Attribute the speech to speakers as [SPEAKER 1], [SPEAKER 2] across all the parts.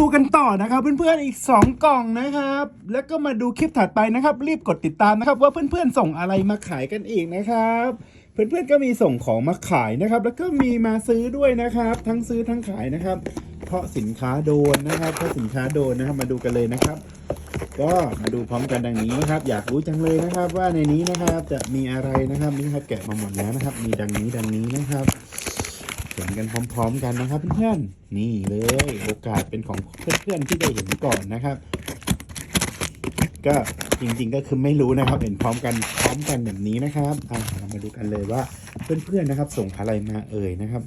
[SPEAKER 1] ดูกันต่อนะครับเพื่อนๆอีก 2 กล่องนะครับ แล้วก็มาดูคลิปถัดไปนะครับ รีบกดติดตามนะครับ ว่าเพื่อนๆส่งอะไรมาขายกันอีกนะครับ เพื่อนๆก็มีส่งของมาขายนะครับ แล้วก็มีมาซื้อด้วยนะครับ ทั้งซื้อทั้งขายนะครับ เพราะสินค้าโดนนะครับเพราะสินค้าโดนนะครับมาดูกันเลยนะครับ ก็มาดูพร้อมกันดังนี้นะครับ อยากรู้จังเลยนะครับ ว่าในนี้นะครับจะมีอะไรนะครับนี่ครับแกะมาหมดแล้วนะครับ มีดังนี้ดังนี้นะครับ เห็นกันพร้อม ๆ กันนะครับเพื่อนๆนี่เลยโอกาสเป็นของเพื่อนๆที่ได้เห็นก่อนนะครับ ก็จริง ๆ ก็คือไม่รู้นะครับ เห็นพร้อมกันพร้อมกันแบบนี้นะครับอะเรามาดูกันเลยว่าเพื่อนๆนะครับ ส่งอะไรมาเอ่ยนะครับ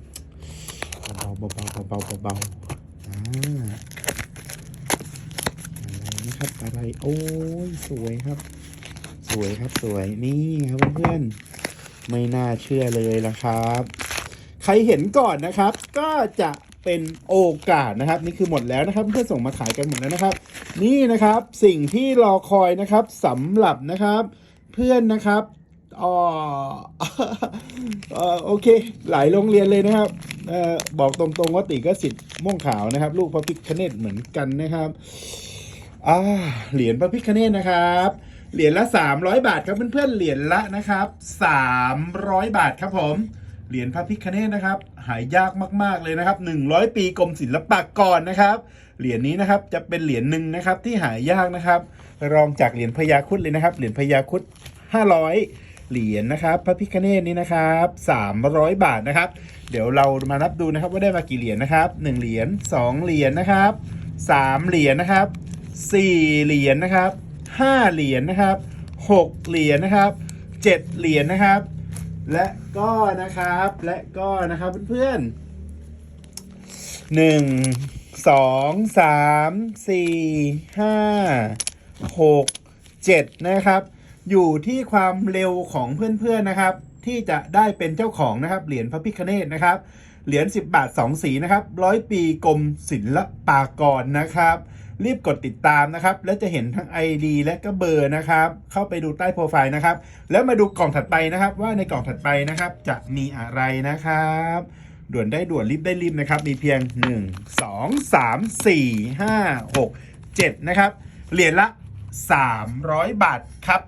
[SPEAKER 1] เบาๆเบาๆเบาๆเบาๆอ่าอะไรนะครับอะไรโอ้ยสวยครับ สวยครับสวยนี่ครับเพื่อนๆไม่น่าเชื่อเลยละครับ ใครเห็นก่อนนะครับ ก็จะเป็นโอกาสนะครับ นี่คือหมดแล้วนะครับเพื่อนส่งมาขายกันหมดแล้วนะครับ นี่นะครับสิ่งที่รอคอยนะครับสำหรับนะครับ เพื่อนนะครับอ๋ออ่อโอเค หลายโรงเรียนเลยนะครับออบอกตรงๆว่าติก็สิทธิ์ม่วงขาวนะครับ ลูกพระพิคเนตเหมือนกันนะครับอ่าเหรียญพระพิคเนตนะครับ เหรียญละ 300 บาทครับเพื่อนๆเหรียญละนะครับ 300 บาทครับผม เหรียญพระพิคเนตนะครับ หายากมาก ๆเลยนะครับ 100 ปีกรมศิลปากรนะครับ เหรียญนี้นะครับจะเป็นเหรียญหนึ่งนะครับที่หายากนะครับ รองจากเหรียญพญาครุดเลยนะครับ เหรียญพญาครุด500 เหรียญนะครับ พระพิคเนตนี้นะครับ 300 บาทนะครับ เดี๋ยวเรามานับดูนะครับว่าได้มากี่เหรียญนะครับ 1 เหรียญ2เหรียญนะครับ 3 เหรียญนะครับ 4 เหรียญนะครับ 5 เหรียญนะครับ 6 เหรียญนะครับ 7 เหรียญนะครับ และก็นะครับ และก็นะครับเพื่อนๆหนึ่งสองสามสี่ห้าหกเจ็ดนะครับ อยู่ที่ความเร็วของเพื่อนๆนะครับ ที่จะได้เป็นเจ้าของนะครับ เหรียญพระพิคเนตนะครับ เหรียญ10 บาท 2 สีนะครับร้อยปีกรมศิลปากรนะครับ รีบกดติดตามนะครับ แล้วจะเห็นทั้ง ID และก็เบอร์นะครับ เข้าไปดูใต้โปรไฟล์นะครับ แล้วมาดูกล่องถัดไปนะครับ ว่าในกล่องถัดไปนะครับ จะมีอะไรนะครับด่วนได้ด่วนรีบได้รีบนะครับ มีเพียง 1 2 3 4 5 6 7 นะครับ เหรียญละ 300 บาทครับ